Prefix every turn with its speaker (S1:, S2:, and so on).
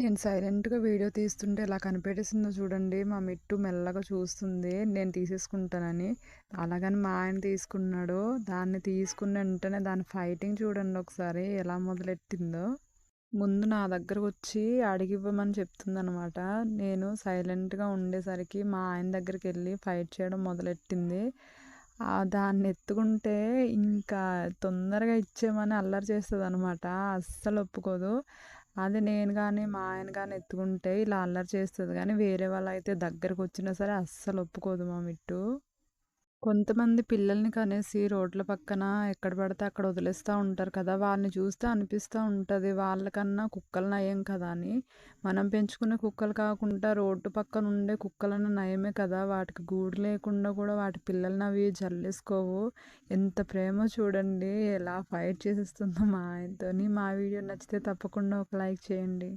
S1: నేను సైలెంట్‌గా వీడియో తీస్తుంటే ఎలా కనిపెట్టేసిందో చూడండి. మా మిట్టు మెల్లగా చూస్తుంది నేను తీసేసుకుంటానని. అలాగని మా ఆయన తీసుకున్నాడు. దాన్ని తీసుకున్న వెంటనే దాని ఫైటింగ్ చూడండి ఒకసారి ఎలా మొదలెట్టిందో. ముందు నా దగ్గరకు వచ్చి అడిగివ్వమని చెప్తుందనమాట. నేను సైలెంట్‌గా ఉండేసరికి మా ఆయన దగ్గరికి వెళ్ళి ఫైట్ చేయడం మొదలెట్టింది. దాన్ని ఎత్తుకుంటే ఇంకా తొందరగా ఇచ్చేయమని అల్లరి చేస్తుంది అనమాట అస్సలు ఒప్పుకోదు. అది నేను కానీ మా ఆయన కానీ ఎత్తుకుంటే ఇలా అల్లరి చేస్తుంది కానీ వేరే వాళ్ళైతే దగ్గరకొచ్చినా సరే అస్సలు ఒప్పుకోదు మా మిట్టు. కొంతమంది పిల్లల్ని కనేసి రోడ్ల పక్కన ఎక్కడ పడితే అక్కడ వదిలేస్తూ ఉంటారు కదా! వాళ్ళని చూస్తే అనిపిస్తూ ఉంటుంది వాళ్ళకన్నా కుక్కలు నయం కదా అని. మనం పెంచుకునే కుక్కలు కాకుండా రోడ్డు పక్కన ఉండే కుక్కలన్న నయమే కదా! వాటికి గూడు లేకుండా కూడా వాటి పిల్లల్ని అవి జల్లేసుకోవు. ఎంత ప్రేమో చూడండి. ఎలా ఫైట్ చేసేస్తుందో మా ఆయనతోని. మా వీడియో నచ్చితే తప్పకుండా ఒక లైక్ చేయండి.